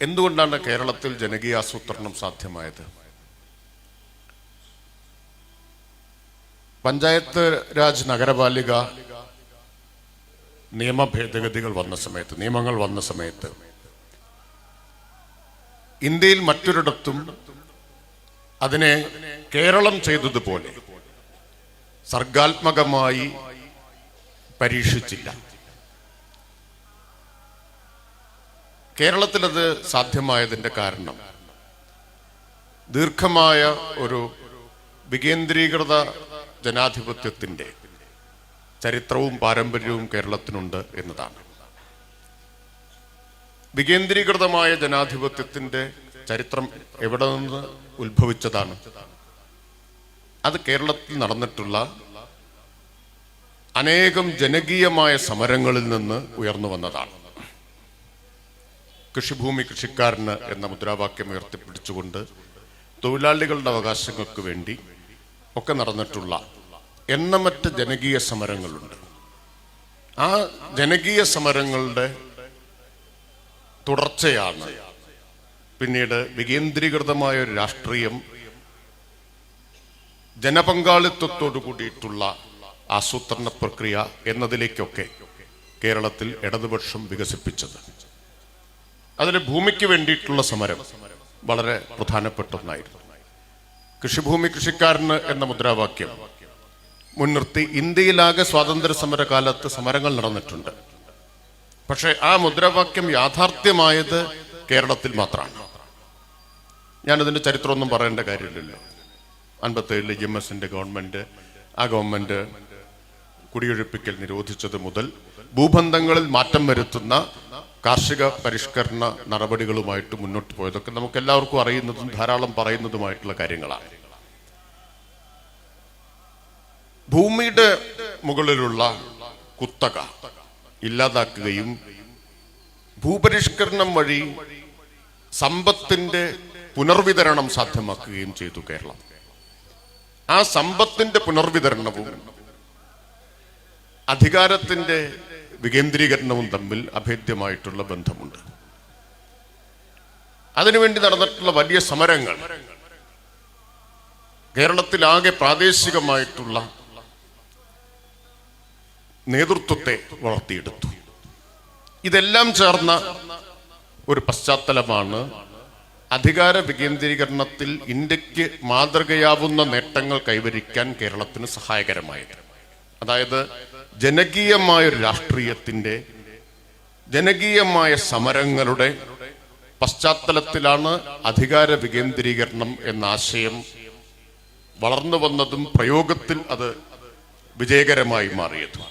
എന്തുകൊണ്ടാണ് കേരളത്തിൽ ജനകീയാസൂത്രണം സാധ്യമായത്? പഞ്ചായത്ത് രാജ് നഗരപാലിക നിയമ ഭേദഗതികൾ വന്ന സമയത്ത് നിയമങ്ങൾ വന്ന സമയത്ത് ഇന്ത്യയിൽ മറ്റൊരിടത്തും അതിനെ കേരളം ചെയ്തതുപോലെ സർഗാത്മകമായി പരീക്ഷിച്ചില്ല. കേരളത്തിലത് സാധ്യമായതിന്റെ കാരണം. ദീർഘമായ ഒരു വികേന്ദ്രീകൃത ജനാധിപത്യത്തിന്റെ ചരിത്രവും പാരമ്പര്യവും കേരളത്തിനുണ്ട് എന്നതാണ്. വികേന്ദ്രീകൃതമായ ജനാധിപത്യത്തിന്റെ ചരിത്രം എവിടെ നിന്ന് ഉത്ഭവിച്ചതാണ്? അത് കേരളത്തിൽ നടന്നിട്ടുള്ള അനേകം ജനകീയമായ സമരങ്ങളിൽ നിന്ന് ഉയർന്നു വന്നതാണ്. കൃഷിഭൂമി കൃഷിക്കാരന് എന്ന മുദ്രാവാക്യം ഉയർത്തിപ്പിടിച്ചുകൊണ്ട് തൊഴിലാളികളുടെ അവകാശങ്ങൾക്ക് വേണ്ടി ഒക്കെ നടന്നിട്ടുള്ള എണ്ണമറ്റ ജനകീയ സമരങ്ങളുണ്ട്. ആ ജനകീയ സമരങ്ങളുടെ തുടർച്ചയാണ് പിന്നീട് വികേന്ദ്രീകൃതമായ ഒരു രാഷ്ട്രീയം ജനപങ്കാളിത്തത്തോടു കൂടിയിട്ടുള്ള ആസൂത്രണ പ്രക്രിയ എന്നതിലേക്കൊക്കെ കേരളത്തിൽ ഇടതുപക്ഷം വികസിപ്പിച്ചത്. അതിന് ഭൂമിക്ക് വേണ്ടിയിട്ടുള്ള സമരം വളരെ പ്രധാനപ്പെട്ട ഒന്നായിരുന്നു. കൃഷിഭൂമി കൃഷിക്കാരന് എന്ന മുദ്രാവാക്യം മുൻനിർത്തി ഇന്ത്യയിലാകെ സ്വാതന്ത്ര്യ സമര കാലത്ത് സമരങ്ങൾ നടന്നിട്ടുണ്ട്. പക്ഷെ ആ മുദ്രാവാക്യം യാഥാർത്ഥ്യമായത് കേരളത്തിൽ മാത്രമാണ്. ഞാനതിന്റെ ചരിത്രമൊന്നും പറയേണ്ട കാര്യമില്ലല്ലോ. അൻപത്തേഴിൽ ജി എം എസിന്റെ ഗവൺമെന്റ് ആ ഗവൺമെന്റ് കുടിയൊഴിപ്പിക്കൽ നിരോധിച്ചത് മുതൽ ഭൂബന്ധങ്ങളിൽ മാറ്റം വരുത്തുന്ന കാർഷിക പരിഷ്കരണ നടപടികളുമായിട്ട് മുന്നോട്ട് പോയതൊക്കെ നമുക്ക് എല്ലാവർക്കും അറിയുന്നതും ധാരാളം പറയുന്നതുമായിട്ടുള്ള കാര്യങ്ങളാണ്. ഭൂമിയുടെ മുകളിലുള്ള കുത്തക ഇല്ലാതാക്കുകയും ഭൂപരിഷ്കരണം വഴി സമ്പത്തിന്റെ പുനർവിതരണം സാധ്യമാക്കുകയും ചെയ്തു കേരളം. ആ സമ്പത്തിന്റെ പുനർവിതരണവും അധികാരത്തിന്റെ വികേന്ദ്രീകരണവും തമ്മിൽ അഭേദ്യമായിട്ടുള്ള ബന്ധമുണ്ട്. അതിനുവേണ്ടി നടന്നിട്ടുള്ള വലിയ സമരങ്ങൾ കേരളത്തിലാകെ പ്രാദേശികമായിട്ടുള്ള നേതൃത്വത്തെ വളർത്തിയെടുത്തു. ഇതെല്ലാം ചേർന്ന ഒരു പശ്ചാത്തലമാണ് അധികാര വികേന്ദ്രീകരണത്തിൽ ഇന്ത്യയ്ക്ക് മാതൃകയാവുന്ന നേട്ടങ്ങൾ കൈവരിക്കാൻ കേരളത്തിന് സഹായകരമായത്. അതായത് ജനകീയമായ ഒരു രാഷ്ട്രീയത്തിന്റെ ജനകീയമായ സമരങ്ങളുടെ പശ്ചാത്തലത്തിലാണ് അധികാര വികേന്ദ്രീകരണം എന്ന ആശയം വളർന്നു വന്നതും പ്രയോഗത്തിൽ അത് വിജയകരമായി മാറിയതും.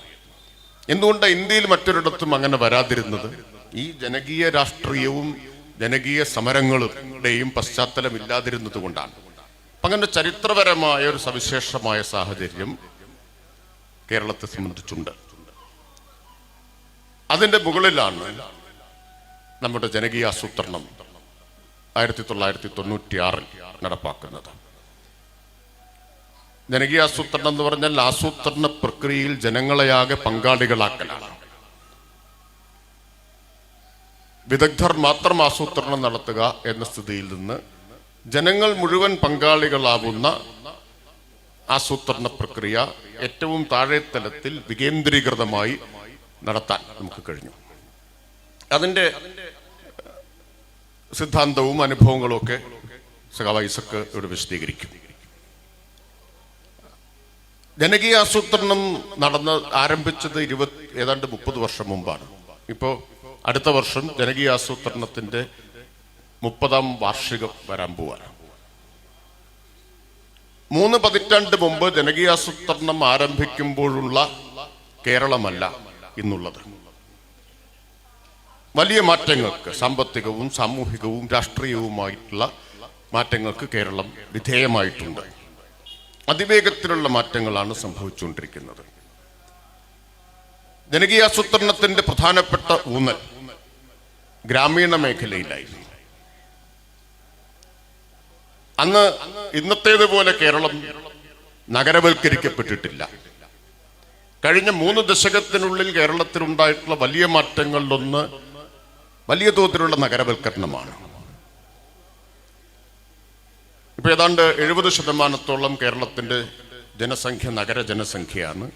എന്തുകൊണ്ട് ഇന്ത്യയിൽ മറ്റൊരിടത്തും അങ്ങനെ വരാതിരുന്നത്? ഈ ജനകീയ രാഷ്ട്രീയവും ജനകീയ സമരങ്ങളുടെയും പശ്ചാത്തലം ഇല്ലാതിരുന്നത് കൊണ്ടാണ്. അങ്ങനെ ചരിത്രപരമായ ഒരു സവിശേഷമായ സാഹചര്യം കേരളത്തെ സംബന്ധിച്ചുണ്ട്. അതിന്റെ മുകളിലാണ് നമ്മുടെ ജനകീയ ആസൂത്രണം ആയിരത്തി തൊള്ളായിരത്തി തൊണ്ണൂറ്റി ആറിൽ നടപ്പാക്കുന്നത്. ജനകീയ ആസൂത്രണം എന്ന് പറഞ്ഞാൽ ആസൂത്രണ പ്രക്രിയയിൽ ജനങ്ങളെയാകെ പങ്കാളികളാക്കലാണ്. വിദഗ്ധർ മാത്രം ആസൂത്രണം നടത്തുക എന്ന സ്ഥിതിയിൽ നിന്ന് ജനങ്ങൾ മുഴുവൻ പങ്കാളികളാവുന്ന ആസൂത്രണ പ്രക്രിയ ഏറ്റവും താഴെ തലത്തിൽ വികേന്ദ്രീകൃതമായി നടത്താൻ നമുക്ക് കഴിഞ്ഞു. അതിന്റെ സിദ്ധാന്തവും അനുഭവങ്ങളും ഒക്കെ സഖാവ് ഇവിടെ വിശദീകരിക്കും. ജനകീയ ആസൂത്രണം നടന്ന് ആരംഭിച്ചത് ഇരുപത് ഏതാണ്ട് മുപ്പത് വർഷം മുമ്പാണ്. ഇപ്പോൾ അടുത്ത വർഷം ജനകീയ ആസൂത്രണത്തിന്റെ മുപ്പതാം വാർഷികം വരാൻ പോവാണ്. മൂന്ന് പതിറ്റാണ്ട് മുമ്പ് ജനകീയാസൂത്രണം ആരംഭിക്കുമ്പോഴുള്ള കേരളമല്ല ഇന്നുള്ളത്. വലിയ മാറ്റങ്ങൾക്ക് സാമ്പത്തികവും സാമൂഹികവും രാഷ്ട്രീയവുമായിട്ടുള്ള മാറ്റങ്ങൾക്ക് കേരളം വിധേയമായിട്ടുണ്ട്. അതിവേഗത്തിലുള്ള മാറ്റങ്ങളാണ് സംഭവിച്ചുകൊണ്ടിരിക്കുന്നത്. ജനകീയാസൂത്രണത്തിന്റെ പ്രധാനപ്പെട്ട ഊന്നൽ ഗ്രാമീണ മേഖലയിലായിരുന്നു. അന്ന് ഇന്നത്തേതുപോലെ കേരളം നഗരവൽക്കരിക്കപ്പെട്ടിട്ടില്ല. കഴിഞ്ഞ മൂന്ന് ദശകത്തിനുള്ളിൽ കേരളത്തിൽ ഉണ്ടായിട്ടുള്ള വലിയ മാറ്റങ്ങളിലൊന്ന് വലിയ തോതിലുള്ള നഗരവൽക്കരണമാണ്. ഇപ്പൊ ഏതാണ്ട് എഴുപത് ശതമാനത്തോളം കേരളത്തിന്റെ ജനസംഖ്യ നഗര ജനസംഖ്യയാണ്.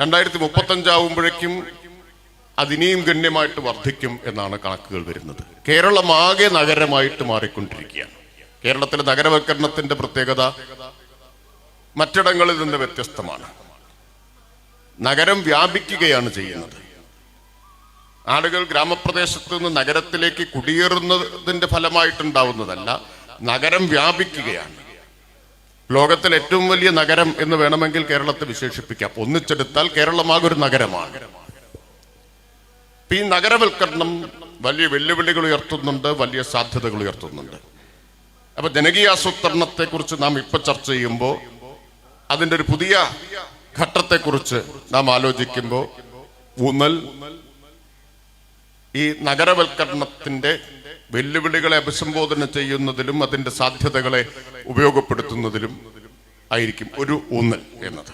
രണ്ടായിരത്തി മുപ്പത്തഞ്ചാവുമ്പോഴേക്കും അതിനിയും ഗണ്യമായിട്ട് വർദ്ധിക്കും എന്നാണ് കണക്കുകൾ വരുന്നത്. കേരളമാകെ നഗരമായിട്ട് മാറിക്കൊണ്ടിരിക്കുകയാണ്. കേരളത്തിലെ നഗരവൽക്കരണത്തിന്റെ പ്രത്യേകത മറ്റിടങ്ങളിൽ നിന്ന് വ്യത്യസ്തമാണ്. നഗരം വ്യാപിക്കുകയാണ് ചെയ്യുന്നത്. ആളുകൾ ഗ്രാമപ്രദേശത്ത് നിന്ന് നഗരത്തിലേക്ക് കുടിയേറുന്നതിന്റെ ഫലമായിട്ടുണ്ടാവുന്നതല്ല നഗരം വ്യാപിക്കുകയാണ്. ലോകത്തിലെ ഏറ്റവും വലിയ നഗരം എന്ന് വേണമെങ്കിൽ കേരളത്തെ വിശേഷിപ്പിക്കാം. ഒന്നിച്ചെടുത്താൽ കേരളമാകെ ഒരു നഗരമാണ്. ഈ നഗരവൽക്കരണം വലിയ വെല്ലുവിളികൾ ഉയർത്തുന്നുണ്ട് വലിയ സാധ്യതകൾ ഉയർത്തുന്നുണ്ട്. അപ്പൊ ജനകീയാസൂത്രണത്തെ കുറിച്ച് നാം ഇപ്പൊ ചർച്ച ചെയ്യുമ്പോൾ അതിന്റെ ഒരു പുതിയ ഘട്ടത്തെക്കുറിച്ച് നാം ആലോചിക്കുമ്പോൾ ഊന്നൽ ഈ നഗരവൽക്കരണത്തിന്റെ വെല്ലുവിളികളെ അഭിസംബോധന ചെയ്യുന്നതിലും അതിന്റെ സാധ്യതകളെ ഉപയോഗപ്പെടുത്തുന്നതിലും ആയിരിക്കും ഒരു ഊന്നൽ എന്നത്.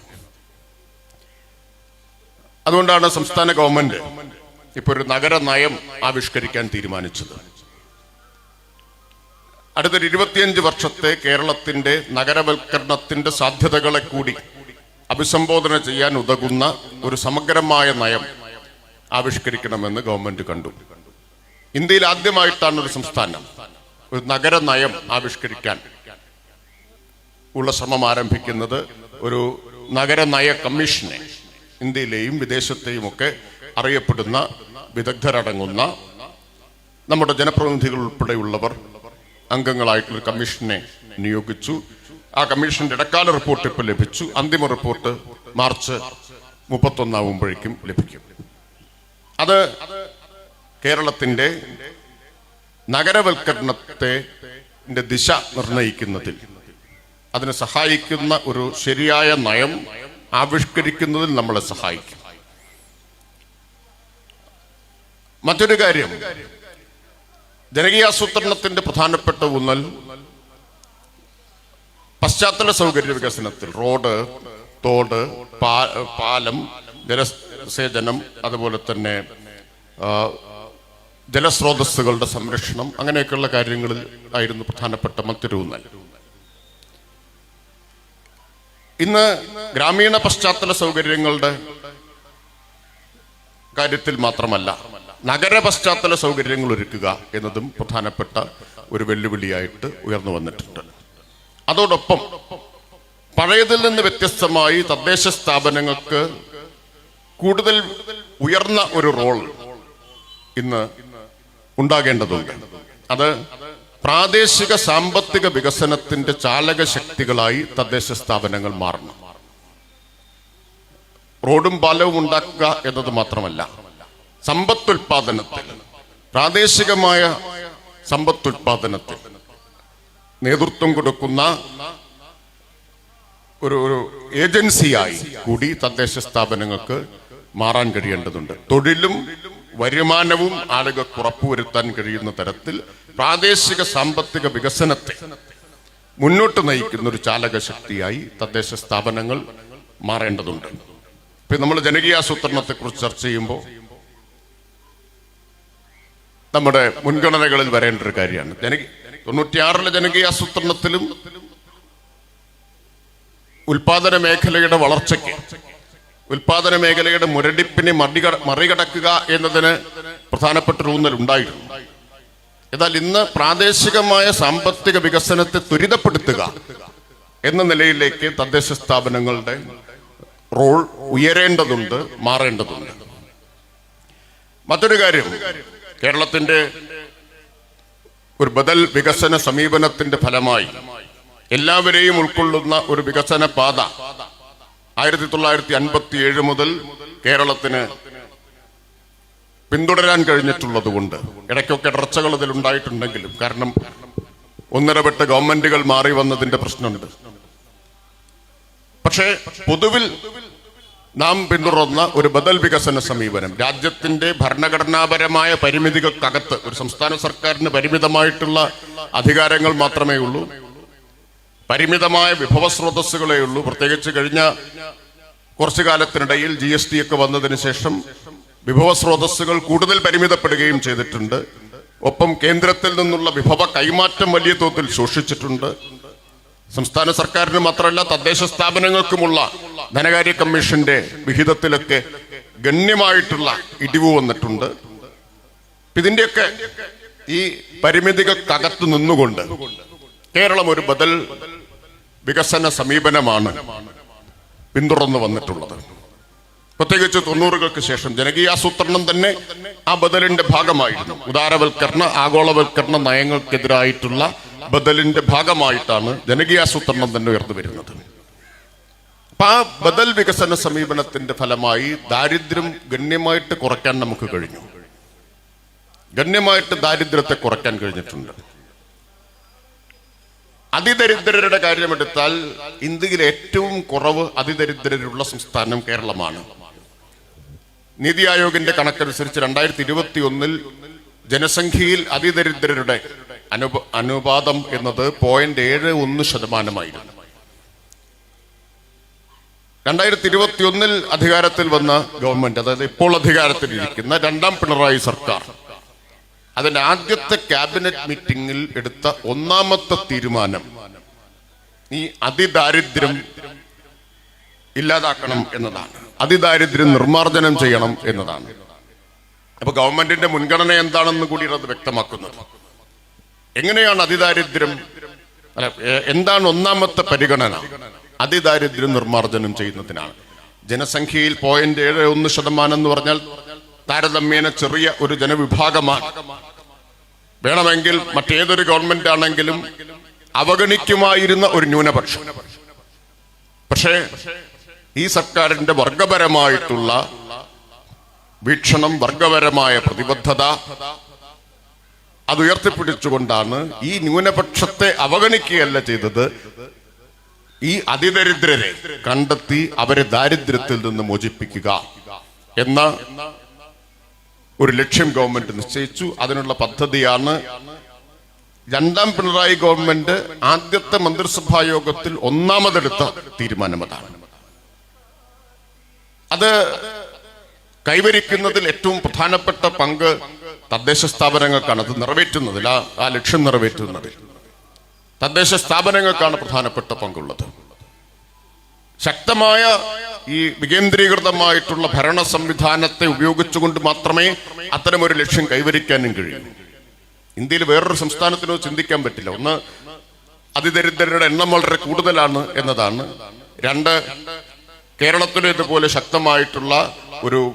അതുകൊണ്ടാണ് സംസ്ഥാന ഗവൺമെന്റ് ഇപ്പൊ ഒരു നഗര നയം ആവിഷ്കരിക്കാൻ തീരുമാനിച്ചത്. അടുത്തൊരു ഇരുപത്തിയഞ്ച് വർഷത്തെ കേരളത്തിന്റെ നഗരവൽക്കരണത്തിന്റെ സാധ്യതകളെ കൂടി അഭിസംബോധന ചെയ്യാൻ ഉതകുന്ന ഒരു സമഗ്രമായ നയം ആവിഷ്കരിക്കണമെന്ന് ഗവൺമെന്റ് കണ്ടു. ഇന്ത്യയിൽ ആദ്യമായിട്ടാണ് ഒരു സംസ്ഥാനം ഒരു നഗര നയം ആവിഷ്കരിക്കാൻ ഉള്ള ശ്രമം ആരംഭിക്കുന്നത് ഒരു നഗര നയ കമ്മീഷനെ ഇന്ത്യയിലെയും വിദേശത്തെയും ഒക്കെ അറിയപ്പെടുന്ന വിദഗ്ധരടങ്ങുന്ന നമ്മുടെ ജനപ്രതിനിധികൾ ഉൾപ്പെടെയുള്ളവർ അംഗങ്ങളായിട്ടുള്ള കമ്മീഷനെ നിയോഗിച്ചു. ആ കമ്മീഷന്റെ ഇടക്കാല റിപ്പോർട്ട് ഇപ്പോൾ ലഭിച്ചു. അന്തിമ റിപ്പോർട്ട് മാർച്ച് മുപ്പത്തൊന്നാവുമ്പോഴേക്കും ലഭിക്കും. അത് കേരളത്തിന്റെ നഗരവൽക്കരണത്തെ ദിശ നിർണയിക്കുന്നതിൽ അതിനെ സഹായിക്കുന്ന ഒരു ശരിയായ നയം ആവിഷ്കരിക്കുന്നതിൽ നമ്മളെ സഹായിക്കും. മറ്റൊരു കാര്യം ജനകീയാസൂത്രണത്തിന്റെ പ്രധാനപ്പെട്ട ഊന്നൽ പശ്ചാത്തല സൗകര്യ വികസനത്തിൽ റോഡ് തോട് പാലം ജലസേചനം അതുപോലെ തന്നെ ജലസ്രോതസ്സുകളുടെ സംരക്ഷണം അങ്ങനെയൊക്കെയുള്ള കാര്യങ്ങളിൽ ആയിരുന്നു പ്രധാനപ്പെട്ട മറ്റൊരു ഊന്നൽ. ഇന്ന് ഗ്രാമീണ പശ്ചാത്തല സൗകര്യങ്ങളുടെ കാര്യത്തിൽ മാത്രമല്ല നഗര പശ്ചാത്തല സൗകര്യങ്ങൾ ഒരുക്കുക എന്നതും പ്രധാനപ്പെട്ട ഒരു വെല്ലുവിളിയായിട്ട് ഉയർന്നു വന്നിട്ടുണ്ട്. അതോടൊപ്പം പഴയതിൽ നിന്ന് വ്യത്യസ്തമായി തദ്ദേശ സ്ഥാപനങ്ങൾക്ക് കൂടുതൽ ഉയർന്ന ഒരു റോൾ ഇന്ന് ഉണ്ടാകേണ്ടതുണ്ട്. അത് പ്രാദേശിക സാമ്പത്തിക വികസനത്തിന്റെ ചാലക ശക്തികളായി തദ്ദേശ സ്ഥാപനങ്ങൾ മാറണം. റോഡും പാലവും ഉണ്ടാക്കുക എന്നത് മാത്രമല്ല. സമ്പത്തുൽപാദനത്തിൽ. പ്രാദേശികമായ സമ്പത്തുൽപാദനത്തിൽ നേതൃത്വം കൊടുക്കുന്ന ഒരു ഒരു ഏജൻസിയായി കൂടി തദ്ദേശ സ്ഥാപനങ്ങൾക്ക് മാറാൻ കഴിയേണ്ടതുണ്ട്. തൊഴിലും വരുമാനവും ആളുകൾക്ക് ഉറപ്പുവരുത്താൻ കഴിയുന്ന തരത്തിൽ പ്രാദേശിക സാമ്പത്തിക വികസനത്തെ മുന്നോട്ട് നയിക്കുന്ന ഒരു ചാലക ശക്തിയായി തദ്ദേശ സ്ഥാപനങ്ങൾ മാറേണ്ടതുണ്ട്. ഇപ്പൊ നമ്മൾ ജനകീയാസൂത്രണത്തെ കുറിച്ച് ചർച്ച ചെയ്യുമ്പോൾ നമ്മുടെ മുൻഗണനകളിൽ വരേണ്ട ഒരു കാര്യമാണ് തൊണ്ണൂറ്റിയാറിലെ ജനകീയാസൂത്രണത്തിലും ഉൽപാദന മേഖലയുടെ വളർച്ചയ്ക്ക് ഉൽപാദന മേഖലയുടെ മുരടിപ്പിനെ മറികട മറികടക്കുക എന്നതിന് പ്രധാനപ്പെട്ട ഊന്നൽ ഉണ്ടായിരുന്നു. എന്നാൽ ഇന്ന് പ്രാദേശികമായ സാമ്പത്തിക വികസനത്തെ ത്വരിതപ്പെടുത്തുക എന്ന നിലയിലേക്ക് തദ്ദേശ സ്ഥാപനങ്ങളുടെ റോൾ ഉയരേണ്ടതുണ്ട് മാറേണ്ടതുണ്ട്. മറ്റൊരു കാര്യം കേരളത്തിന്റെ ഒരു ബദൽ വികസന സമീപനത്തിന്റെ ഫലമായി എല്ലാവരെയും ഉൾക്കൊള്ളുന്ന ഒരു വികസന പാത ആയിരത്തി തൊള്ളായിരത്തി അൻപത്തി ഏഴ് മുതൽ കേരളത്തിന് പിന്തുടരാൻ കഴിഞ്ഞിട്ടുള്ളത് കൊണ്ട് ഇടയ്ക്കൊക്കെ ഇടർച്ചകൾ ഇതിലുണ്ടായിട്ടുണ്ടെങ്കിലും കാരണം ഒന്നിടപെട്ട് ഗവൺമെന്റുകൾ മാറി വന്നതിന്റെ പ്രശ്നമുണ്ട്. പക്ഷേ പൊതുവിൽ നാം പിന്തുടർന്ന ഒരു ബദൽ വികസന സമീപനം. രാജ്യത്തിന്റെ ഭരണഘടനാപരമായ പരിമിതികൾക്കകത്ത് ഒരു സംസ്ഥാന സർക്കാരിന് പരിമിതമായിട്ടുള്ള അധികാരങ്ങൾ മാത്രമേ ഉള്ളൂ. പരിമിതമായ വിഭവ സ്രോതസ്സുകളേ ഉള്ളൂ. പ്രത്യേകിച്ച് കഴിഞ്ഞ കുറച്ചു കാലത്തിനിടയിൽ ജി എസ് ടി ഒക്കെ വന്നതിന് ശേഷം വിഭവ സ്രോതസ്സുകൾ കൂടുതൽ പരിമിതപ്പെടുകയും ചെയ്തിട്ടുണ്ട്. ഒപ്പം കേന്ദ്രത്തിൽ നിന്നുള്ള വിഭവ കൈമാറ്റം വലിയ തോതിൽ സൂക്ഷിച്ചിട്ടുണ്ട്. സംസ്ഥാന സർക്കാരിന് മാത്രമല്ല തദ്ദേശ സ്ഥാപനങ്ങൾക്കുമുള്ള ധനകാര്യ കമ്മീഷന്റെ വിഹിതത്തിലൊക്കെ ഗണ്യമായിട്ടുള്ള ഇടിവ് വന്നിട്ടുണ്ട്. ഇതിന്റെയൊക്കെ ഈ പരിമിതികൾക്കകത്ത് നിന്നുകൊണ്ട് കേരളം ഒരു ബദൽ വികസന സമീപനമാണ് പിന്തുടർന്നു വന്നിട്ടുള്ളത്. പ്രത്യേകിച്ച് തൊണ്ണൂറുകൾക്ക് ശേഷം ജനകീയാസൂത്രണം തന്നെ ആ ബദലിന്റെ ഭാഗമായിരുന്നു. ഉദാരവൽക്കരണ ആഗോളവൽക്കരണ നയങ്ങൾക്കെതിരായിട്ടുള്ള ബദലിന്റെ ഭാഗമായിട്ടാണ് ജനകീയാസൂത്രണം തന്നെ ഉയർന്നു വരുന്നത്. അപ്പൊ ആ ബദൽ വികസന സമീപനത്തിന്റെ ഫലമായി ദാരിദ്ര്യം ഗണ്യമായിട്ട് കുറയ്ക്കാൻ നമുക്ക് കഴിഞ്ഞു. ഗണ്യമായിട്ട് ദാരിദ്ര്യത്തെ കുറയ്ക്കാൻ കഴിഞ്ഞിട്ടുണ്ട്. അതിദരിദ്രരുടെ കാര്യമെടുത്താൽ ഇന്ത്യയിൽ ഏറ്റവും കുറവ് അതിദരിദ്രരുള്ള സംസ്ഥാനം കേരളമാണ്. നീതി ആയോഗിന്റെ കണക്കനുസരിച്ച് രണ്ടായിരത്തി ഇരുപത്തി ഒന്നിൽ ജനസംഖ്യയിൽ അതിദരിദ്രരുടെ അനുപ അനുപാതം എന്നത് പോയിന്റ് ഏഴ് ഒന്ന് ശതമാനമായിരുന്നു. രണ്ടായിരത്തി ഇരുപത്തി ഒന്നിൽ അധികാരത്തിൽ വന്ന ഗവൺമെന്റ് അതായത് ഇപ്പോൾ അധികാരത്തിലിരിക്കുന്ന രണ്ടാം പിണറായി സർക്കാർ അതിന്റെ ആദ്യത്തെ ക്യാബിനറ്റ് മീറ്റിംഗിൽ എടുത്ത ഒന്നാമത്തെ തീരുമാനം ഈ അതിദാരിദ്ര്യം ഇല്ലാതാക്കണം എന്നതാണ്. അതിദാരിദ്ര്യം നിർമ്മാർജനം ചെയ്യണം എന്നതാണ്. അപ്പൊ ഗവൺമെന്റിന്റെ മുൻഗണന എന്താണെന്ന് കൂടി അത് വ്യക്തമാക്കുന്നത്. എങ്ങനെയാണ് അതിദാരിദ്ര്യം? അല്ല എന്താണ് ഒന്നാമത്തെ പരിഗണന? അതിദാരിദ്ര്യം നിർമ്മാർജനം ചെയ്യുന്നതിനാണ്. ജനസംഖ്യയിൽ പോയിന്റ് ഏഴ് ഒന്ന് ശതമാനം എന്ന് പറഞ്ഞാൽ താരതമ്യേന ചെറിയ ഒരു ജനവിഭാഗമാണ്. വേണമെങ്കിൽ മറ്റേതൊരു ഗവൺമെന്റ് ആണെങ്കിലും അവഗണിക്കുമായിരുന്ന ഒരു ന്യൂനപക്ഷം. പക്ഷേ ഈ സർക്കാരിന്റെ വർഗപരമായിട്ടുള്ള വീക്ഷണം വർഗപരമായ പ്രതിബദ്ധത അത് ഉയർത്തിപ്പിടിച്ചുകൊണ്ടാണ് ഈ ന്യൂനപക്ഷത്തെ അവഗണിക്കുകയല്ല ചെയ്തത്. ഈ അതിദരിദ്രരെ കണ്ടെത്തി അവരെ ദാരിദ്ര്യത്തിൽ നിന്ന് മോചിപ്പിക്കുക എന്ന ഒരു ലക്ഷ്യം ഗവൺമെന്റ് നിശ്ചയിച്ചു. അതിനുള്ള പദ്ധതിയാണ് രണ്ടാം പിണറായി ഗവൺമെന്റ് ആദ്യത്തെ മന്ത്രിസഭാ യോഗത്തിൽ ഒന്നാമതെടുത്ത തീരുമാനം അതാണ്. അത് കൈവരിക്കുന്നതിൽ ഏറ്റവും പ്രധാനപ്പെട്ട പങ്ക് തദ്ദേശ സ്ഥാപനങ്ങൾക്കാണ്. അത് നിറവേറ്റുന്നതിൽ ആ ലക്ഷ്യം നിറവേറ്റുന്നതിൽ. തദ്ദേശ സ്ഥാപനങ്ങൾക്കാണ് പ്രധാനപ്പെട്ട പങ്കുള്ളത്. ശക്തമായ ഈ വികേന്ദ്രീകൃതമായിട്ടുള്ള ഭരണ സംവിധാനത്തെ ഉപയോഗിച്ചുകൊണ്ട് മാത്രമേ അത്തരം ഒരു ലക്ഷ്യം കൈവരിക്കാനും കഴിയൂ. ഇന്ത്യയിൽ വേറൊരു സംസ്ഥാനത്തിനോ ചിന്തിക്കാൻ പറ്റില്ല. ഒന്ന് അതിദരിദ്രരുടെ എണ്ണം വളരെ കൂടുതലാണ് എന്നതാണ്. രണ്ട് കേരളത്തിലും ഇതുപോലെ ശക്തമായിട്ടുള്ള ഒരു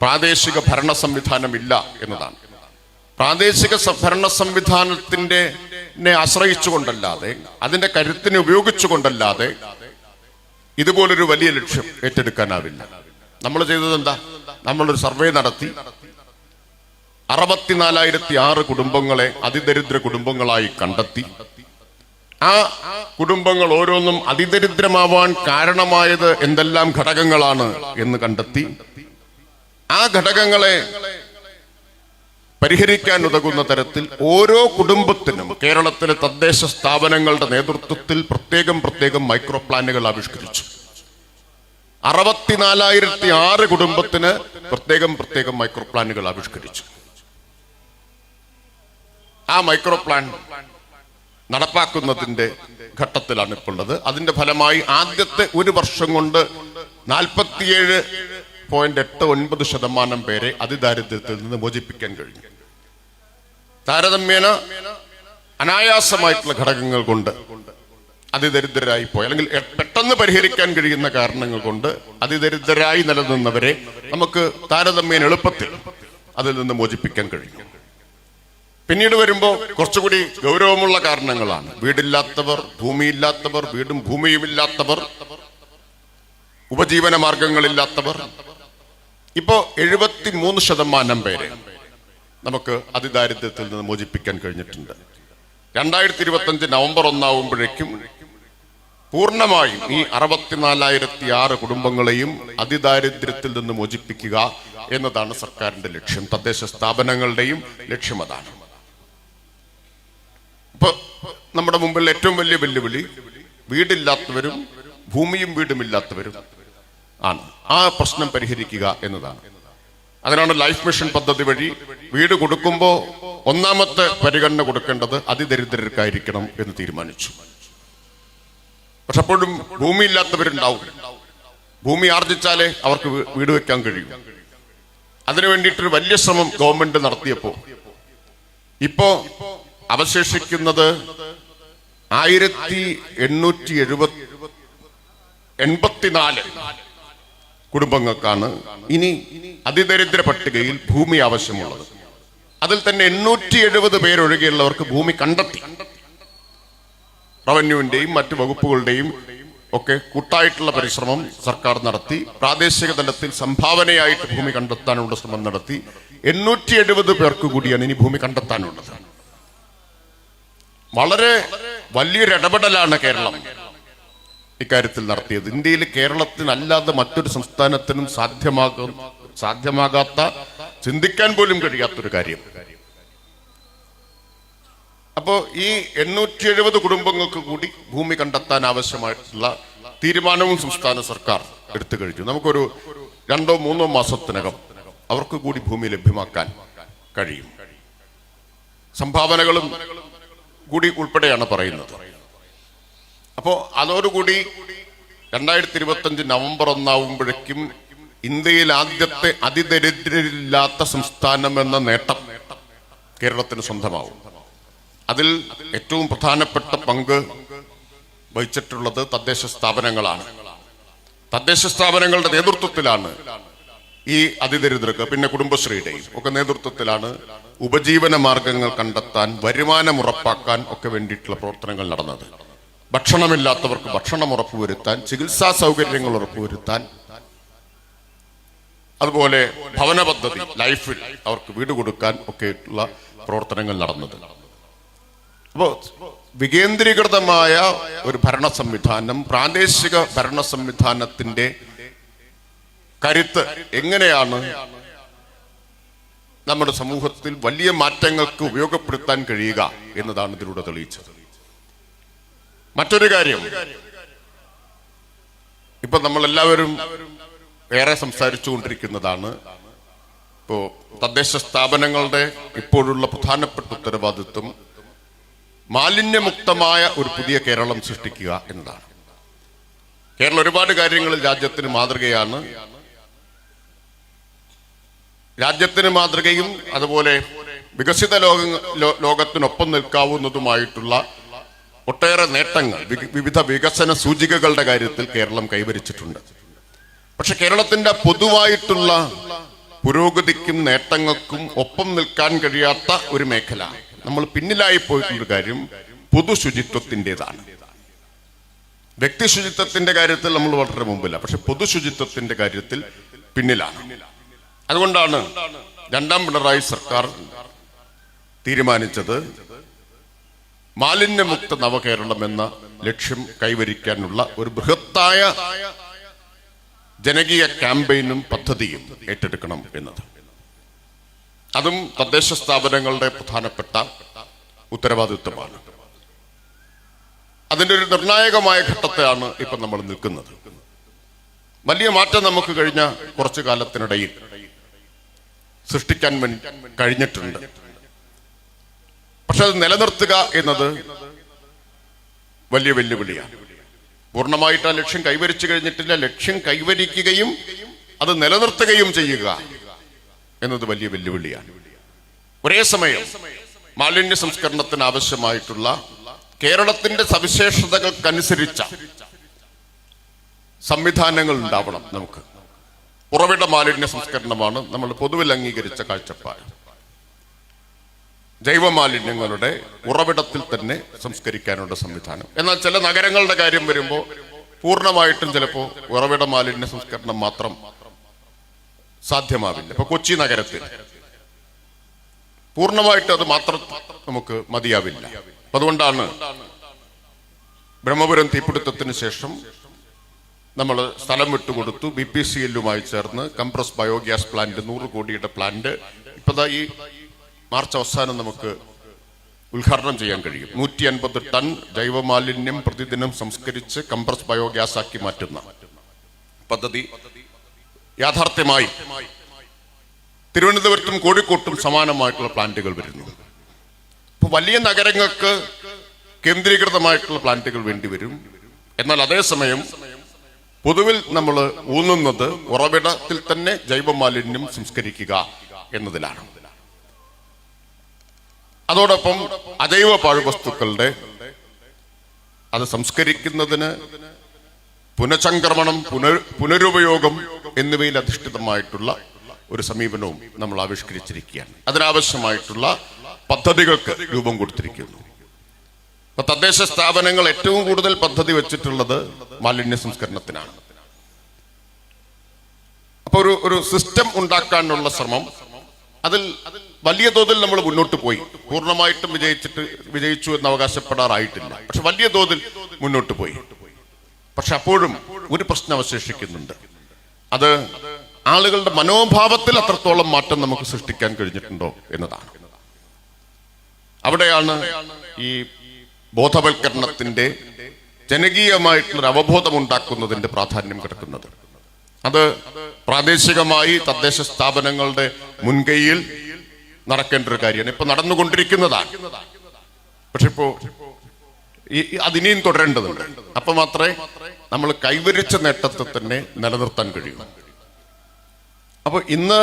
പ്രാദേശിക ഭരണ സംവിധാനം ഇല്ല എന്നതാണ്. പ്രാദേശിക ഭരണ സംവിധാനത്തിന്റെ നെ ആശ്രയിച്ചുകൊണ്ടല്ലാതെ അതിന്റെ കരുത്തിനെ ഉപയോഗിച്ചുകൊണ്ടല്ലാതെ ഇതുപോലൊരു വലിയ ലക്ഷ്യം ഏറ്റെടുക്കാനാവില്ല. നമ്മൾ ചെയ്തത് എന്താ? നമ്മളൊരു സർവേ നടത്തി. അറുപത്തിനാലായിരത്തി ആറ് കുടുംബങ്ങളെ അതിദരിദ്ര കുടുംബങ്ങളായി കണ്ടെത്തി. ആ കുടുംബങ്ങൾ ഓരോന്നും അതിദരിദ്രമാവാൻ കാരണമായത് എന്തെല്ലാം ഘടകങ്ങളാണ് എന്ന് കണ്ടെത്തി. ആ ഘടകങ്ങളെ പരിഹരിക്കാൻ ഉതകുന്ന തരത്തിൽ ഓരോ കുടുംബത്തിനും കേരളത്തിലെ തദ്ദേശ സ്ഥാപനങ്ങളുടെ നേതൃത്വത്തിൽ പ്രത്യേകം പ്രത്യേകം മൈക്രോ പ്ലാനുകൾ ആവിഷ്കരിച്ചു. അറുപത്തിനാലായിരത്തി ആറ് കുടുംബത്തിന് പ്രത്യേകം പ്രത്യേകം മൈക്രോ പ്ലാനുകൾ ആവിഷ്കരിച്ചു. ആ മൈക്രോ പ്ലാൻ നടപ്പാക്കുന്നതിന്റെ ഘട്ടത്തിലാണ് ഇപ്പോൾ ഉള്ളത് അതിന്റെ ഫലമായി ആദ്യത്തെ ഒരു വർഷം കൊണ്ട് നാൽപ്പത്തിയേഴ് പോയിന്റ് എട്ട് ഒൻപത് ശതമാനം പേരെ അതിദാരിദ്ര്യത്തിൽ നിന്ന് മോചിപ്പിക്കാൻ കഴിഞ്ഞു. താരതമ്യേന അനായാസമായിട്ടുള്ള ഘടകങ്ങൾ കൊണ്ട് അതിദരിദ്രരായി പോയി. അല്ലെങ്കിൽ പെട്ടെന്ന് പരിഹരിക്കാൻ കഴിയുന്ന കാരണങ്ങൾ കൊണ്ട് അതിദരിദ്രരായി നിലനിന്നവരെ നമുക്ക് താരതമ്യേന എളുപ്പത്തിൽ അതിൽ നിന്ന് മോചിപ്പിക്കാൻ കഴിഞ്ഞു പിന്നീട് വരുമ്പോൾ കുറച്ചുകൂടി ഗൗരവമുള്ള കാരണങ്ങളാണ്. വീടില്ലാത്തവർ ഭൂമിയില്ലാത്തവർ വീടും ഭൂമിയുമില്ലാത്തവർ ഉപജീവന മാർഗങ്ങളില്ലാത്തവർ ഇപ്പോ എഴുപത്തി മൂന്ന് ശതമാനം പേരെ നമുക്ക് അതിദാരിദ്ര്യത്തിൽ നിന്ന് മോചിപ്പിക്കാൻ കഴിഞ്ഞിട്ടുണ്ട്. രണ്ടായിരത്തി ഇരുപത്തി അഞ്ച് നവംബർ ഒന്നാവുമ്പോഴേക്കും പൂർണമായും ഈ അറുപത്തിനാലായിരത്തി ആറ് കുടുംബങ്ങളെയും അതിദാരിദ്ര്യത്തിൽ നിന്ന് മോചിപ്പിക്കുക എന്നതാണ് സർക്കാരിന്റെ ലക്ഷ്യം. തദ്ദേശ സ്ഥാപനങ്ങളുടെയും ലക്ഷ്യം അതാണ്. ഇപ്പൊ നമ്മുടെ മുമ്പിൽ ഏറ്റവും വലിയ വെല്ലുവിളി വീടില്ലാത്തവരും ഭൂമിയും വീടുമില്ലാത്തവരും ആണ്. ആ പ്രശ്നം പരിഹരിക്കുക എന്നതാണ്. അതിനാണ് ലൈഫ് മിഷൻ പദ്ധതി വഴി വീട് കൊടുക്കുമ്പോൾ ഒന്നാമത്തെ പരിഗണന കൊടുക്കേണ്ടത് അതിദരിദ്രർക്കായിരിക്കണം എന്ന് തീരുമാനിച്ചു. പക്ഷെ അപ്പോഴും ഭൂമി ഇല്ലാത്തവരുണ്ടാവും ഭൂമി ആർജിച്ചാലേ അവർക്ക് വീട് വെക്കാൻ കഴിയും. അതിനു വേണ്ടിയിട്ടൊരു വലിയ ശ്രമം ഗവൺമെന്റ് നടത്തിയപ്പോ ഇപ്പോ അവശേഷിക്കുന്നത് ആയിരത്തി എണ്ണൂറ്റി എഴുപത്തി എൺപത്തിനാല് കുടുംബങ്ങൾക്കാണ് ഇനി അതിദരിദ്ര പട്ടികയിൽ ഭൂമി ആവശ്യമുള്ളത്. അതിൽ തന്നെ എണ്ണൂറ്റി എഴുപത് പേരൊഴികെയുള്ളവർക്ക് ഭൂമി കണ്ടെത്തി. റവന്യൂവിന്റെയും മറ്റു വകുപ്പുകളുടെയും ഒക്കെ കൂട്ടായിട്ടുള്ള പരിശ്രമം സർക്കാർ നടത്തി പ്രാദേശിക തലത്തിൽ സംഭാവനയായിട്ട് ഭൂമി കണ്ടെത്താനുള്ള ശ്രമം നടത്തി എണ്ണൂറ്റി എഴുപത് പേർക്ക് കൂടിയാണ് ഇനി ഭൂമി കണ്ടെത്താനുള്ളത്. വളരെ വലിയൊരു ഇടപെടലാണ് കേരളം. ഇക്കാര്യത്തിൽ നടത്തിയത്. ഇന്ത്യയിൽ കേരളത്തിനല്ലാതെ മറ്റൊരു സംസ്ഥാനത്തിനും സാധ്യമാകും സാധ്യമാകാത്ത ചിന്തിക്കാൻ പോലും കഴിയാത്തൊരു കാര്യം. അപ്പോ ഈ എണ്ണൂറ്റി എഴുപത് കുടുംബങ്ങൾക്ക് കൂടി ഭൂമി കണ്ടെത്താൻ ആവശ്യമായിട്ടുള്ള തീരുമാനവും സംസ്ഥാന സർക്കാർ എടുത്തു കഴിഞ്ഞു. നമുക്കൊരു രണ്ടോ മൂന്നോ മാസത്തിനകം അവർക്ക് കൂടി ഭൂമി ലഭ്യമാക്കാൻ കഴിയും. സംഭാവനകളും കൂടി ഉൾപ്പെടെയാണ് പറയുന്നത്. അപ്പോ അതോടുകൂടി രണ്ടായിരത്തി ഇരുപത്തി നവംബർ ഒന്നാവുമ്പോഴേക്കും ഇന്ത്യയിൽ ആദ്യത്തെ അതിദരിദ്രരില്ലാത്ത സംസ്ഥാനം എന്ന നേട്ടം കേരളത്തിന് സ്വന്തമാവും. അതിൽ ഏറ്റവും പ്രധാനപ്പെട്ട പങ്ക് വഹിച്ചിട്ടുള്ളത് തദ്ദേശ സ്ഥാപനങ്ങളാണ്. തദ്ദേശ സ്ഥാപനങ്ങളുടെ നേതൃത്വത്തിലാണ് ഈ അതിദരിദ്രർക്ക് പിന്നെ കുടുംബശ്രീയുടെയും ഒക്കെ നേതൃത്വത്തിലാണ് ഉപജീവന മാർഗങ്ങൾ കണ്ടെത്താൻ വരുമാനം ഉറപ്പാക്കാൻ ഒക്കെ വേണ്ടിയിട്ടുള്ള പ്രവർത്തനങ്ങൾ നടന്നത്. ഭക്ഷണമില്ലാത്തവർക്ക് ഭക്ഷണം ഉറപ്പുവരുത്താൻ ചികിത്സാ സൗകര്യങ്ങൾ ഉറപ്പുവരുത്താൻ അതുപോലെ ഭവന പദ്ധതി ലൈഫിൽ അവർക്ക് വീട് കൊടുക്കാൻ ഒക്കെയുള്ള പ്രവർത്തനങ്ങൾ നടന്നത്. അപ്പോ വികേന്ദ്രീകൃതമായ ഒരു ഭരണ സംവിധാനം പ്രാദേശിക ഭരണ സംവിധാനത്തിന്റെ കരുത്ത് എങ്ങനെയാണ് നമ്മുടെ സമൂഹത്തിൽ വലിയ മാറ്റങ്ങൾക്ക് ഉപയോഗപ്പെടുത്താൻ കഴിയുക എന്നതാണ് ഇതിലൂടെ തെളിയിച്ചത്. മറ്റൊരു കാര്യം. ഇപ്പൊ നമ്മൾ എല്ലാവരും ഏറെ സംസാരിച്ചുകൊണ്ടിരിക്കുന്നതാണ്. ഇപ്പോ തദ്ദേശ സ്ഥാപനങ്ങളുടെ ഇപ്പോഴുള്ള പ്രധാനപ്പെട്ട ഉത്തരവാദിത്വം മാലിന്യമുക്തമായ ഒരു പുതിയ കേരളം സൃഷ്ടിക്കുക എന്നതാണ്. കേരളം ഒരുപാട് കാര്യങ്ങളിൽ രാജ്യത്തിന് മാതൃകയാണ്. രാജ്യത്തിന് മാതൃകയും അതുപോലെ വികസിത ലോക ലോകത്തിനൊപ്പം നിൽക്കാവുന്നതുമായിട്ടുള്ള ഒട്ടേറെ നേട്ടങ്ങൾ വിവിധ വികസന സൂചികകളുടെ കാര്യത്തിൽ കേരളം കൈവരിച്ചിട്ടുണ്ട്. പക്ഷെ കേരളത്തിന്റെ പൊതുവായിട്ടുള്ള പുരോഗതിക്കും നേട്ടങ്ങൾക്കും ഒപ്പം നിൽക്കാൻ കഴിയാത്ത ഒരു മേഖല. നമ്മൾ പിന്നിലായി പോയിട്ടുള്ള കാര്യം പൊതു ശുചിത്വത്തിന്റെതാണ്. വ്യക്തി ശുചിത്വത്തിന്റെ കാര്യത്തിൽ നമ്മൾ വളരെ മുമ്പില്ല പക്ഷെ പൊതു ശുചിത്വത്തിന്റെ കാര്യത്തിൽ പിന്നിലാണ്. അതുകൊണ്ടാണ് രണ്ടാം പിണറായി സർക്കാർ തീരുമാനിച്ചത് മാലിന്യമുക്ത നവകേരളം എന്ന ലക്ഷ്യം കൈവരിക്കാനുള്ള ഒരു ബൃഹത്തായ ജനകീയ ക്യാമ്പയിനും പദ്ധതിയും ഏറ്റെടുക്കണം എന്നത്. അതും തദ്ദേശ സ്ഥാപനങ്ങളുടെ പ്രധാനപ്പെട്ട ഉത്തരവാദിത്വമാണ്. അതിന്റെ ഒരു നിർണായകമായ ഘട്ടത്തെയാണ് ഇപ്പൊ നമ്മൾ നിൽക്കുന്നത്. വലിയ മാറ്റം നമുക്ക് കഴിഞ്ഞ കുറച്ചു കാലത്തിനിടയിൽ സൃഷ്ടിക്കാൻ കഴിഞ്ഞിട്ടുണ്ട്. പക്ഷെ അത് നിലനിർത്തുക എന്നത് വലിയ വെല്ലുവിളിയാണ്. പൂർണമായിട്ട് ആ ലക്ഷ്യം കൈവരിച്ചു കഴിഞ്ഞിട്ടില്ല. ലക്ഷ്യം കൈവരിക്കുകയും അത് നിലനിർത്തുകയും ചെയ്യുക എന്നത് വലിയ വെല്ലുവിളിയാണ്. ഒരേ സമയം മാലിന്യ സംസ്കരണത്തിന് ആവശ്യമായിട്ടുള്ള കേരളത്തിന്റെ സവിശേഷതകൾക്കനുസരിച്ച സംവിധാനങ്ങൾ ഉണ്ടാവണം നമുക്ക്. ഉറവിട മാലിന്യ സംസ്കരണമാണ് നമ്മൾ പൊതുവിൽ അംഗീകരിച്ച കാഴ്ചപ്പാട്. ജൈവമാലിന്യങ്ങളുടെ ഉറവിടത്തിൽ തന്നെ സംസ്കരിക്കാനുള്ള സംവിധാനം. എന്നാൽ ചില നഗരങ്ങളുടെ കാര്യം വരുമ്പോൾ പൂർണമായിട്ടും ചിലപ്പോൾ ഉറവിട മാലിന്യ സംസ്കരണം മാത്രം സാധ്യമാവില്ല. ഇപ്പൊ കൊച്ചി നഗരത്തിൽ പൂർണമായിട്ട് അത് മാത്രം നമുക്ക് മതിയാവില്ല. അതുകൊണ്ടാണ് ബ്രഹ്മപുരം തീപിടുത്തത്തിന് ശേഷം നമ്മൾ സ്ഥലം വിട്ടുകൊടുത്തു. ബി പി സി എല്ലുമായി ചേർന്ന് കംപ്രസ് ബയോഗ്യാസ് പ്ലാന്റ് നൂറ് കോടിയുടെ പ്ലാന്റ്. ഇപ്പതാ ഈ മാർച്ച് അവസാനം നമുക്ക് ഉദ്ഘാടനം ചെയ്യാൻ കഴിയും. നൂറ്റി അൻപത് ടൺ ജൈവമാലിന്യം പ്രതിദിനം സംസ്കരിച്ച് കംപ്രസ് ബയോഗ്യാസ് ആക്കി മാറ്റുന്ന പദ്ധതി യാഥാർത്ഥ്യമായി തിരുവനന്തപുരത്തും കോഴിക്കോട്ടും സമാനമായിട്ടുള്ള പ്ലാന്റുകൾ വരുന്നു. ഇപ്പൊ വലിയ നഗരങ്ങൾക്ക് കേന്ദ്രീകൃതമായിട്ടുള്ള പ്ലാന്റുകൾ വേണ്ടി വരും. എന്നാൽ അതേസമയം പൊതുവിൽ നമ്മൾ ഊന്നുന്നത് ഉറവിടത്തിൽ തന്നെ ജൈവ മാലിന്യം സംസ്കരിക്കുക എന്നതിലാണ്. അതോടൊപ്പം അജൈവ പാഴ്വസ്തുക്കളുടെ അത് സംസ്കരിക്കുന്നതിന് പുനഃചംക്രമണം പുനർ പുനരുപയോഗം എന്നിവയിൽ അധിഷ്ഠിതമായിട്ടുള്ള ഒരു സമീപനവും നമ്മൾ ആവിഷ്കരിച്ചിരിക്കുകയാണ്. അതിനാവശ്യമായിട്ടുള്ള പദ്ധതികൾക്ക് രൂപം കൊടുത്തിരിക്കുന്നു. ഇപ്പൊ തദ്ദേശ സ്ഥാപനങ്ങൾ ഏറ്റവും കൂടുതൽ പദ്ധതി വെച്ചിട്ടുള്ളത് മാലിന്യ സംസ്കരണത്തിനാണ്. അപ്പൊ ഒരു ഒരു സിസ്റ്റം ഉണ്ടാക്കാനുള്ള ശ്രമം അതിൽ വലിയ തോതിൽ നമ്മൾ മുന്നോട്ട് പോയി. പൂർണമായിട്ടും വിജയിച്ചിട്ട് വിജയിച്ചു എന്ന് അവകാശപ്പെടാറായിട്ടില്ല. പക്ഷെ വലിയ തോതിൽ മുന്നോട്ട് പോയി. പക്ഷെ അപ്പോഴും ഒരു പ്രശ്നം അവശേഷിക്കുന്നുണ്ട്. അത് ആളുകളുടെ മനോഭാവത്തിൽ അത്രത്തോളം മാറ്റം നമുക്ക് സൃഷ്ടിക്കാൻ കഴിഞ്ഞിട്ടുണ്ടോ എന്നതാണ്. അവിടെയാണ് ഈ ബോധവൽക്കരണത്തിന്റെ ജനകീയമായിട്ടുള്ള ഒരു അവബോധം ഉണ്ടാക്കുന്നതിന്റെ പ്രാധാന്യം കിടക്കുന്നത്. അത് പ്രാദേശികമായി തദ്ദേശ സ്ഥാപനങ്ങളുടെ മുൻകൈയിൽ നടക്കേണ്ട ഒരു കാര്യമാണ്. ഇപ്പൊ നടന്നുകൊണ്ടിരിക്കുന്നതാണ്. പക്ഷെ ഇപ്പോ അതിനെയും തുടരേണ്ടതുണ്ട്. അപ്പൊ മാത്രമേ നമ്മൾ കൈവരിച്ച നേട്ടത്തെ തന്നെ നിലനിർത്താൻ കഴിയൂ. അപ്പൊ ഇന്ന്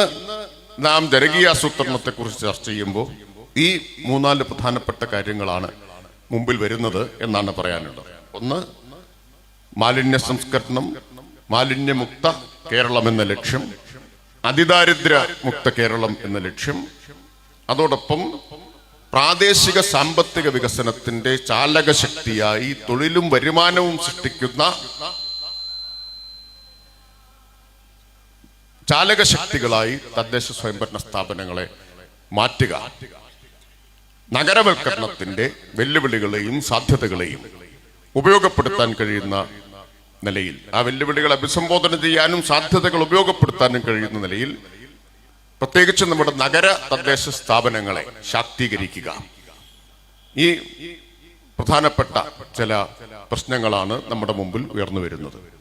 നാം ജനകീയാസൂത്രണത്തെ കുറിച്ച് ചർച്ച ചെയ്യുമ്പോൾ ഈ മൂന്നാൽ പ്രധാനപ്പെട്ട കാര്യങ്ങളാണ് മുമ്പിൽ വരുന്നത് എന്നാണ് പറയാനുള്ളത്. ഒന്ന് മാലിന്യ സംസ്കരണം മാലിന്യമുക്ത കേരളം എന്ന ലക്ഷ്യം അതിദാരിദ്ര്യ മുക്ത കേരളം എന്ന ലക്ഷ്യം അതോടൊപ്പം പ്രാദേശിക സാമ്പത്തിക വികസനത്തിന്റെ ചാലകശക്തിയായി തൊഴിലും വരുമാനവും സൃഷ്ടിക്കുന്ന ചാലകശക്തികളായി തദ്ദേശ സ്വയംഭരണ സ്ഥാപനങ്ങളെ മാറ്റുക. നഗരവൽക്കരണത്തിന്റെ വെല്ലുവിളികളെയും സാധ്യതകളെയും ഉപയോഗപ്പെടുത്താൻ കഴിയുന്ന നിലയിൽ ആ വെല്ലുവിളികൾ അഭിസംബോധന ചെയ്യാനും സാധ്യതകൾ ഉപയോഗപ്പെടുത്താനും കഴിയുന്ന നിലയിൽ പ്രത്യേകിച്ച് നമ്മുടെ നഗര തദ്ദേശ സ്ഥാപനങ്ങളെ ശാക്തീകരിക്കുക. ഈ പ്രധാനപ്പെട്ട ചില പ്രശ്നങ്ങളാണ് നമ്മുടെ മുമ്പിൽ ഉയർന്നു വരുന്നത്.